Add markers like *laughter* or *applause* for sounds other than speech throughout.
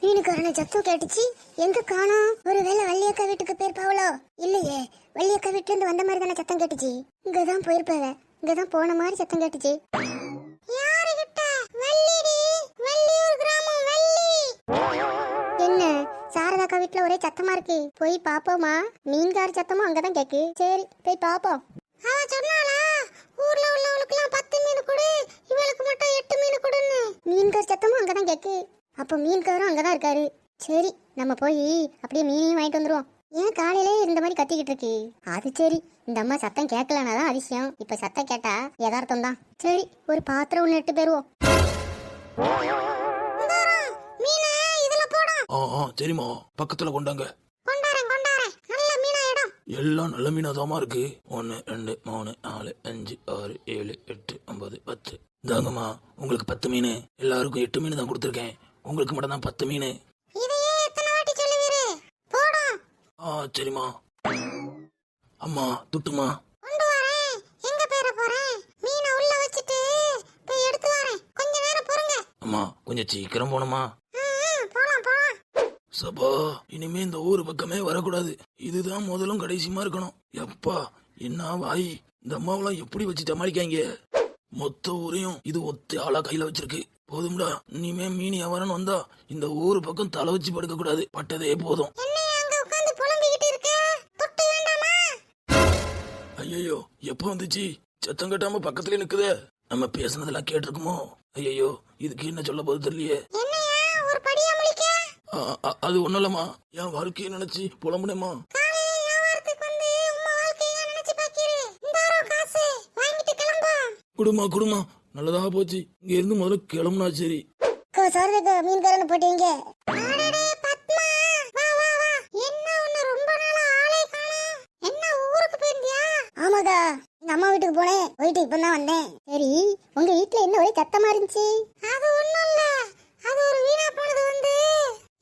மீனுக்காரன சத்தம் கேட்டுச்சு. எங்க காணோம்? ஒருவேளை வள்ளியக்கா வீட்டுக்கு போயிருப்பாவளோ இல்லையே. வள்ளியக்கா வீட்டுல இருந்து வந்த மாதிரி தானே சத்தம் கேட்டுச்சு. இங்கதான் போயிருப்பாவ. இங்கதான் போன மாதிரி சத்தம் கேட்டுச்சு. என்ன? சாரதாக்கா வீட்டுல ஒரே சத்தமா இருக்கு. போய் பாப்போமா? மீன்கார சத்தமும் அங்கதான் கேக்கு. சரி போய் பாப்போம். அவ சொன்னாலா ஊர்ல உள்ளவளுக்குலாம் பத்து மீன் கொடு இவளுக்கு மட்டும் எட்டு மீன் கொடுன்னு. மீன்கார் சத்தமும் அங்கதான் கேக்கு. அப்போ மீன்காரும் அங்கதான் இருக்காரு. சரி நம்ம போய் அப்படியே மீனையும் வாங்கிட்டு வந்துருவோம். ஏன் காலையிலே இந்த மாதிரி கத்திக்கிட்டு இருக்கு? அது சரி இந்த அம்மா சத்தம் கேட்கலனா தான் அதிசயம். இப்ப சத்தம் கேட்டா யதார்த்தம் தான். சரி ஒரு பாத்திரம் ஒன்று எட்டு போயிருவோம். ஆ ஆ சரிம்மா. பக்கத்துல கொண்டாங்க. எல்லாம் நல்ல மீனாதாமா இருக்கு. ஒன்று ரெண்டு மூணு நாலு அஞ்சு ஆறு ஏழு எட்டு ஒன்பது பத்து. இந்தாங்கம்மா உங்களுக்கு பத்து மீன். எல்லாருக்கும் எட்டு மீன் தான் கொடுத்துருக்கேன். உங்களுக்கு மட்டும் தான் பத்து மீன். ஆ சரிம்மா. அம்மா துட்டுமா? கொண்டு வரேன். எங்க பேர போறேன்? மீனை உள்ள வச்சுட்டு போய் எடுத்து வரேன். கொஞ்ச நேரம் பொறுங்க. அம்மா கொஞ்சம் சீக்கிரம் போகணுமா ம், போலாம் போலாம். சபா இனிமே இந்த ஊர் பக்கமே வரக்கூடாது. இதுதான் முதலும் கடைசியுமா இருக்கணும். எப்பா என்ன வாய்? இந்த அம்மாவெல்லாம் எப்படி வச்சு சமாளிக்காங்க? மொத்த ஊரையும் இது ஒத்த ஆளா கையில வச்சிருக்கு. போதும்டா. இனிமே மீன் வியாபாரம் வந்தா இந்த ஊர் பக்கம் தலை வச்சு படுக்க கூடாது. பட்டதே போதும். ஐயோ எப்போ வந்துச்சு? சத்தம் கட்டாம பக்கத்துல நிக்குதே. நம்ம பேசுனதெல்லாம் கேட்டிருக்குமோ? ஐயோ இதுக்கு என்ன சொல்ல போது தெரியலையே. அது ஒண்ணும் இல்லம்மா. என் வாழ்க்கையை நினைச்சு புலம்புனேம்மா. குடுமா குடுமா. நல்லதாக போச்சு. இங்க இருந்து முதல்ல கிளம்புனா சரி. கோ சாரதா மீன்காரன் போட்டீங்க. என்ன ரொம்ப என்ன ஊருக்கு போயிருந்தியா? ஆமாக்கா எங்க அம்மா வீட்டுக்கு போனேன். போயிட்டு இப்பதான் வந்தேன். சரி உங்க வீட்டுல என்ன ஒரே சத்தமா இருந்துச்சு அது ஒண்ணும் இல்ல அது ஒரு வீணா போனது வந்து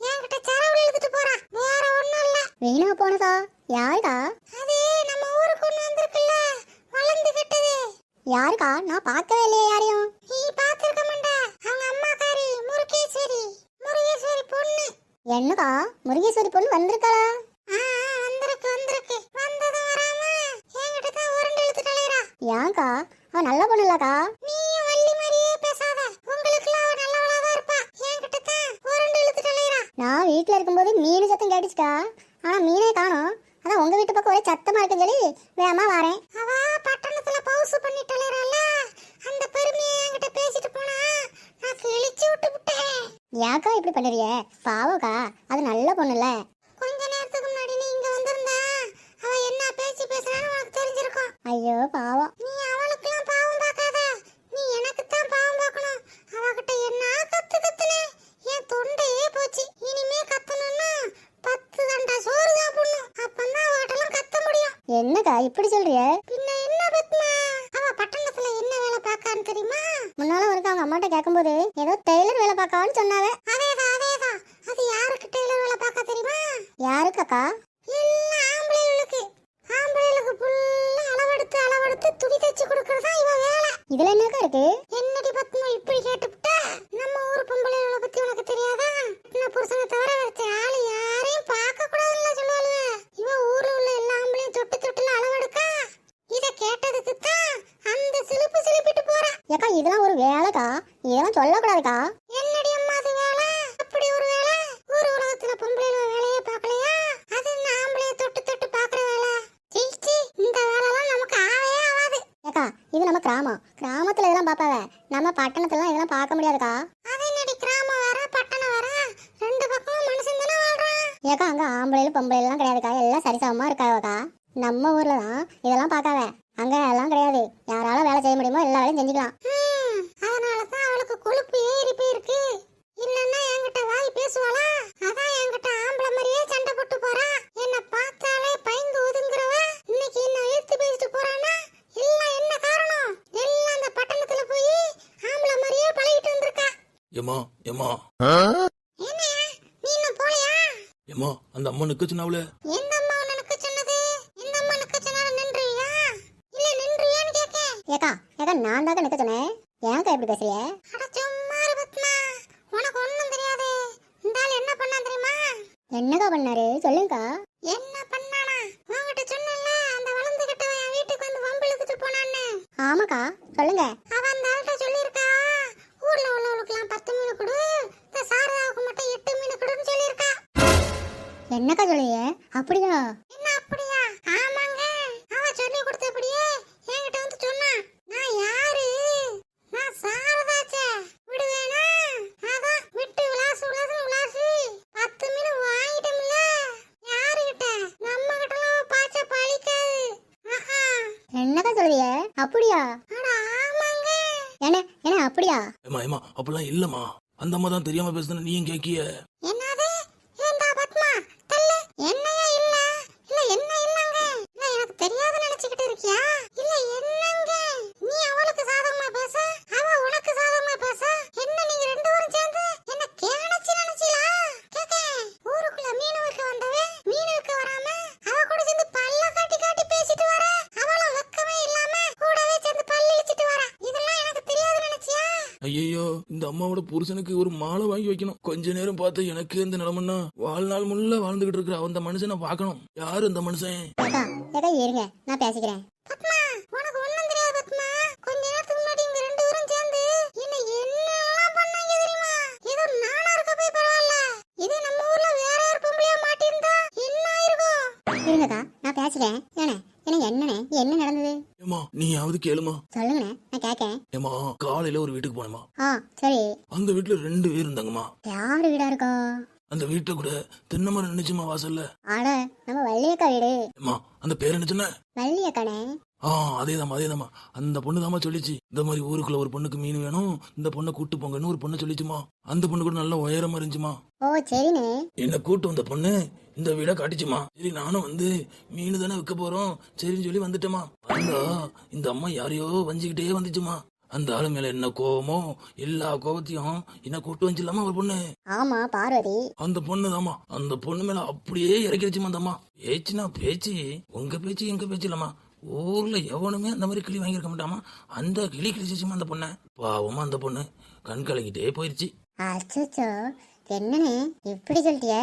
என்கிட்ட சரவுல இழுத்துட்டு போறா வேற ஒண்ணும் இல்ல வீணா போனதா யாருக்கா அது நம்ம ஊருக்கு ஒண்ணு வந்திருக்குல்ல வளர்ந்து கெட்டது யாருக்கா நான் பார்க்கவே இல்லையே யாரையும் நீ பார்த்திருக்க மாட்ட அவங்க அம்மாக்காரி முருகேஸ்வரி முருகேஸ்வரி பொண்ணு என்னக்கா முருகேஸ்வரி பொண்ணு வந்திருக்காளா? வந்திருக்கு வந்திருக்கு. வந்ததும் வராம என்கிட்ட தான் உருண்டு இழுத்துட்டு அலையறா ஏன்க்கா அவ நல்ல பொண்ணு இல்லக்கா நீயும் வள்ளி மாதிரியே பேசாத. உங்களுக்குலாம் அவ நல்லவளா தான் இருப்பா. என்கிட்ட தான் உருண்டு அலையறா நான் வீட்ல இருக்கும்போது மீன் சத்தம் கேட்டுச்சுக்கா. ஆனா மீனே காணோம். அதான் உங்க வீட்டு பக்கம் ஒரே சத்தமா இருக்குன்னு சொல்லி வேகமா வரேன். அவ பட்டணத்துல பவுசு பண்ணிட்டு அலையறால அந்த பெருமையை என்கிட்ட பேசிட்டு போனா நான் கிழிச்சு விட்டு ஏக்கா இப்படி பண்ணுறிய? பாவக்கா அது நல்ல பொண்ணுல கொஞ்ச நேரத்துக்கு முன்னாடி நீ இங்க வந்திருந்தா. அவ என்ன பேசி பேசுறான்னு உனக்கு தெரிஞ்சிருக்கும். ஐயோ பாவம். நீ அவளுக்குலாம் பாவம் பார்க்காத. நீ எனக்கு தான் பாவம் பார்க்கணும். அவகிட்ட என்ன கத்து கத்துனே? என் தொண்டையே போச்சு. இனிமே கத்தணும்னா பத்து தண்டா சோறு சாப்பிடணும் அப்பதான் அவகிட்டலாம் கத்த முடியும். என்னக்கா இப்படி சொல்றிய பின்ன என்ன பத்மா அவ பட்டணத்துல என்ன வேலை பார்க்கான்னு தெரியுமா முன்னால ஒருக்க அவங்க அம்மாட்ட கேட்கும்போது ஏதோ டெய்லர் வேலை பார்க்கான்னு சொன்னாவே. அதேதான் அதேதான். அது யாருக்கு டெய்லர் வேலை பார்க்க தெரியுமா? யாருக்கக்கா எல்லாம் ஆம்பளைகளுக்கு. ஆம்பளைகளுக்கு ஃபுல்லா அளவெடுத்து அளவெடுத்து துணி தைச்சு கொடுக்கறதா இவ வேலை. இதுல என்னக்கா இருக்கு? என்னடி பத்மா இப்படி கேட்டுவிட்ட நம்ம ஊர் பொம்பளைகளை பத்தி உனக்கு தெரியாதா? என்ன புருஷனை தவிர வேற ஆளு யாரையும் பார்க்க கூடாதுன்னு சொல்லுவாளுவ. இவ ஊர்ல உள்ள எல்லா ஆம்பளையும் தொட்டு தொட்டுல அளவெடுக்கா? இத கேட்டதுக்கு தான் அந்த சிலிப்பு சிலிப்பிட்டு போறா. ஏக்கா இதெல்லாம் ஒரு வேலைக்கா அதெல்லாம் சொல்லக்கூடாதுக்கா. என்னடி அம்மா அது வேலை? அப்படி ஒரு வேலை? ஊர் உலகத்துல பொம்பளைல வேலையே பார்க்கலையா? அது இந்த ஆம்பளைய தொட்டு தொட்டு பாக்குற வேலை? சீ, இந்த வேலைலாம் நமக்கு ஆவே ஆகாது. ஏக்கா இது நம்ம கிராமம். கிராமத்துல இதெல்லாம் பாப்பாவ நம்ம பட்டணத்துல இதெல்லாம் பார்க்க முடியாதுக்கா. அது என்னடி கிராமம் வேற பட்டணம் வேற? ரெண்டு பக்கமும் மனுஷன் தானே வாழ்றான். ஏக்கா அங்க ஆம்பளைல பொம்பளை எல்லாம் கிடையாதுக்கா. எல்லாம் சரிசமமா இருக்காவக்கா. நம்ம ஊர்ல தான் இதெல்லாம் பார்க்காத அங்க எல்லாம் கிடையாது. யாரால வேலை செய்ய முடியுமோ எல்லா வேலையும் செஞ்சுக்கலாம். எம்மா எம்மா எம்மா அந்த அம்மா நிக்க சொன்னாவுல ஏக்கா ஏதா நான் தான் நிக்க சொன்னேன். ஏங்கா எப்படி பேசுறிய? உனக்கு ஒண்ணும் தெரியாது. இந்த ஆள் என்ன பண்ணா தெரியுமா? என்னதான் பண்ணாரு? சொல்லுங்க என்ன பண்ணானா? உன்கிட்ட சொன்னல அந்த வளர்ந்துகிட்ட என் வீட்டுக்கு வந்து வம்பு இழுத்துட்டு போனான்னு. ஆமாக்கா சொல்லுங்க. என்னக்கா சொல்லுங்க அப்படியா? என்ன அப்படியா? ஆமாங்க. அவ சொல்லி கொடுத்தபடியே என்கிட்ட வந்து சொன்னா நான் யாரு? நான் சாரதாச்சே. விடுவேனா? அதான் விட்டு விளாசு விளாசு விளாசி. பத்து மீன் வாங்கிட்டோம்ல. யாருகிட்ட? நம்ம கிட்டலாம் பாய்ச்ச பழிக்காது. என்னக்கா சொல்லுவீங்க அப்படியா? அட ஆமாங்க. என்ன என்ன அப்படியா? ஏமா ஏமா அப்படிலாம் இல்லம்மா. அந்த அம்மா தான் தெரியாம பேசுன நீயும் கேக்கிய என்னது ஏண்டா பத்மா தள்ளு என்னையா இல்ல இல்ல என்ன இல்லங்க இல்ல எனக்கு தெரியாத நினைச்சுக்கிட்டு இருக்கியா இல்ல என்னங்க நீ அவளுக்கு சாதகமா பேச அவ உனக்கு சாதகமா பேச என்ன நீங்க ரெண்டு பேரும் சேர்ந்து என்ன கேணச்சு நினைச்சீங்களா கேக்க ஊருக்குள்ள மீன் விற்க வந்தவே மீன் விற்க வராம அவ கூட சேர்ந்து பல்ல காட்டி காட்டி பேசிட்டு வர அவளும் வெக்கமே இல்லாம கூடவே சேர்ந்து பல்லு இழிச்சிட்டு வர இதெல்லாம் எனக்கு தெரியாது நினைச்சியா ஐயோ இந்த அம்மாவோட புருஷனுக்கு ஒரு மாலை வாங்கி வைக்கணும். கொஞ்ச நேரம் பார்த்து எனக்கு இந்த நிலமன்னா வாழ்நாள் முள்ள வாழ்ந்துகிட்டு இருக்கிற அந்த மனுஷனை பார்க்கணும். யாரு அந்த மனுஷன்? இருங்க நான் பேசிக்கிறேன். இருங்கக்கா நான் பேசுறேன் ஏனே? என்னண்ணே என்ன நடந்தது? ஏமா நீயாவது கேளுமா. சொல்லுங்கண்ணே நான் கேட்கேன் ஏமா காலையில ஒரு வீட்டுக்கு போனேமா ஆ சரி. அந்த வீட்டுல ரெண்டு பேர் இருந்தாங்கம்மா. யாரு வீடா இருக்கும் அந்த வீட்டை கூட தென்னை மரம் நினைச்சுமா வாசல்ல? ஆட நம்ம வள்ளியக்கா வீடு. ஏமா அந்த பேர் என்ன சொன்ன வள்ளியக்கானே? ஆ அதேதாம்மா அதேதாம்மா. அந்த பொண்ணு தாம்மா சொல்லிச்சு இந்த மாதிரி ஊருக்குள்ள ஒரு பொண்ணுக்கு மீன் வேணும் இந்த பொண்ணை கூட்டு போங்கன்னு ஒரு பொண்ணு சொல்லிச்சுமா. அந்த பொண்ணு கூட நல்ல உயரமா இருந்துச்சுமா. ஓ சரிண்ணே. என்ன கூட்டு வந்த பொண்ணு இந்த வீட காட்டிச்சுமா. சரி நானும் வந்து மீன் தானே விற்க போறோம் சரின்னு சொல்லி வந்துட்டேமா வந்தா இந்த அம்மா யாரையோ வஞ்சிக்கிட்டே வந்துச்சுமா. அந்த ஆளு மேல என்ன கோவமோ எல்லா கோவத்தையும் என்ன கூட்டு வந்துச்சுலாமா ஒரு பொண்ணு. ஆமா பார்வதி. அந்த பொண்ணு தாமா அந்த பொண்ணு மேல அப்படியே இறக்கிடுச்சுமா அந்த அம்மா. பேச்சுனா பேச்சு உங்க பேச்சு எங்க பேச்சு இல்லம்மா ஊர்ல எவனுமே அந்த மாதிரி கிளி வாங்கியிருக்க மாட்டாமா? அந்த கிளி கிழிச்சிச்சுமா அந்த பொண்ணை? பாவமா அந்த பொண்ணு. கண் கலங்கிட்டே போயிருச்சு. அச்சோ என்னண்ணே இப்படி சொல்லிட்டிய?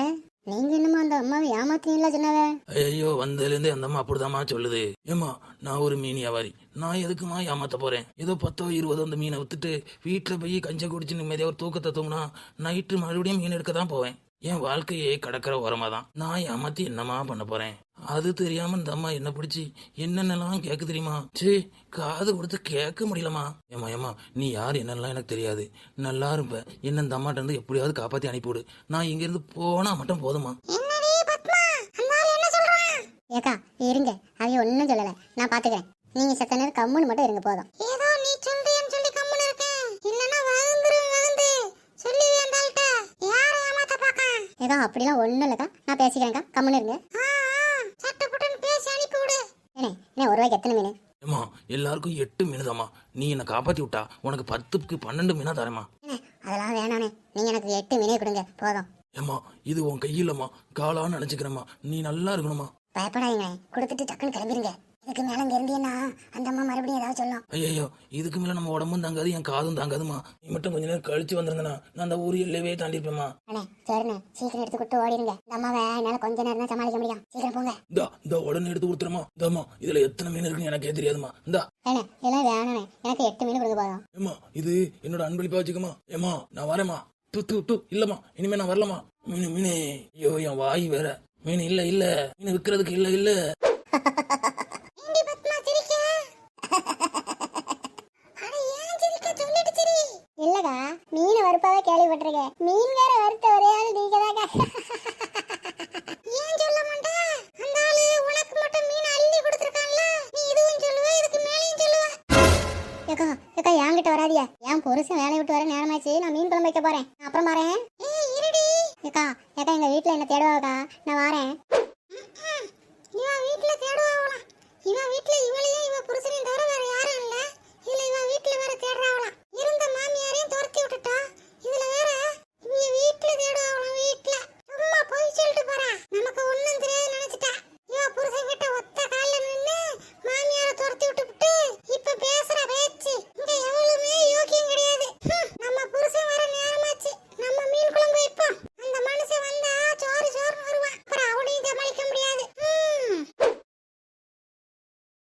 நீங்க என்னமோ அந்த அம்மாவை ஏமாத்தீங்களா சொன்னவ? ஐயோ வந்ததுலேருந்தே அந்த அம்மா அப்படிதாம்மா சொல்லுது. ஏமா நான் ஒரு மீன் வியாபாரி. நான் எதுக்குமா ஏமாத்த போறேன்? ஏதோ பத்தோ இருபதோ அந்த மீனை வித்துட்டு வீட்டில் போய் கஞ்சை குடிச்சு நிம்மதியாக ஒரு தூக்கத்தை தூங்கினா நைட்டு மறுபடியும் மீன் எடுக்க தான் போவேன். என் வாழ்க்கையே கடற்கிற ஓரமாக தான் நான் ஏமாத்தி என்னமா பண்ண போறேன்? அது தெரியாம இந்த அம்மா என்ன பிடிச்சி என்னென்னலாம் கேட்க தெரியுமா? சே காது கொடுத்து கேட்க முடியலமா ஏமா ஏமா நீ யார் என்னெல்லாம் எனக்கு தெரியாது. நல்லா இருப்ப. என்ன இந்த அம்மாட்ட இருந்து எப்படியாவது காப்பாத்தி அனுப்பிவிடு நான் இங்கிருந்து போனா மட்டும் போதுமா? ஏக்கா இருங்க. அவங்க ஒன்றும் சொல்லல. நான் பாத்துக்கிறேன். நீங்க செத்த நேரம் கம்முன்னு மட்டும் இருங்க போதும் ஏதோ நீ சொல்றியன்னு சொல்லி கம்முன்னு இருக்கேன் இல்லனா வகுந்துரும் வகுந்து சொல்லி வேண்டால்ட்ட யார ஏமாத்த பாக்க ஏதோ அப்படிலாம் ஒண்ணும் இல்லக்கா. நான் பேசிக்கிறேன்க்கா. கம்முன்னு இருங்க. சட்டப்பட்டுன்னு பேசி அனுப்பி விடு. ஏனே என்ன ஒரு ரூபாய்க்கு எத்தனை மீன்? ஏமா எல்லாருக்கும் எட்டு மீன் தாம்மா நீ என்னை காப்பாத்தி விட்டா உனக்கு பத்துக்கு பன்னெண்டு மீனா தரேம்மா. அதெல்லாம் வேணாண்ணே. நீங்க எனக்கு எட்டு மீனே கொடுங்க போதும். ஏம்மா இது உன் கையிலம்மா காலான்னு நினைச்சுக்கிறேம்மா. நீ நல்லா இருக்கணுமா பயப்படாதீங்க கொடுத்துட்டு டக்குன்னு கிளம்பிருங்க. இதுக்கு மேல இங்க இருந்தீங்கன்னா அந்த அம்மா மறுபடியும் ஏதாவது சொல்லும் ஐயோ இதுக்கு மேல நம்ம உடம்பும் தாங்காது என் காதும் தாங்காதுமா. நீ மட்டும் கொஞ்ச நேரம் கழிச்சு வந்திருந்தனா நான் அந்த ஊர் எல்லையவே தாண்டிருப்பேம்மா அண்ணே சரிண்ணே. சீக்கிரம் எடுத்து கொடுத்து ஓடிடுங்க இந்த அம்மாவை என்னால கொஞ்ச நேரம் தான் சமாளிக்க முடியும். சீக்கிரம் போங்க. இந்தா இந்த உடனே எடுத்து கொடுத்துருமா. இந்தாம்மா இதுல எத்தனை மீன் இருக்குன்னு எனக்கே தெரியாதுமா இந்தா. ஏண்ணே இதெல்லாம் வேணாண்ணே எனக்கு எட்டு மீன் கொடுக்க போதும். ஏம்மா இது என்னோட அன்பளிப்பா வச்சுக்கமா ஏம்மா நான் வரேம்மா. டு டு டு இல்லம்மா. இனிமே நான் வரலம்மா. மீன் மீனே. ஐயோ என் வாய் வேற. மீன் இல்ல இல்ல. மீன் விற்கிறதுக்கு இல்ல இல்ல. *laughs* வறுப்பாவே கேள்விப்பட்டிருக்கேன். மீன் வேற வறுத்த ஒரே ஆள் நீங்க ஏன் சொல்ல மாட்டே? அந்த ஆளு உனக்கு மட்டும் மீன் அள்ளி கொடுத்துருக்கான்ல. நீ இதுவும் சொல்லுவ இதுக்கு மேலேயும் சொல்லுவ. ஏக்கா ஏக்கா என்கிட்ட வராதியா? என் புருஷன் வேலையை விட்டு வர நேரமாச்சு. நான் மீன் குழம்பு வைக்க போறேன். நான் அப்புறம் வரேன். ஏக்கா ஏக்கா எங்க வீட்ல என்ன தேடுவாக்கா நான் வரேன். இவன் வீட்ல தேடுவாங்களாம் இவன் வீட்ல இவளையும் இவன் புருஷனையும் தவிர வேற யாரும் இல்ல. இதுல இவன் வீட்ல வேற தேடுறாங்களாம் இருந்த மாமியாரையும் துரத்தி விட்டுட்டான் இதுல வேற இவங்க வீட்டுல தேடுவாங்க வீட்டுல. சும்மா போய் சொல்லிட்டு போறா. நமக்கு ஒண்ணு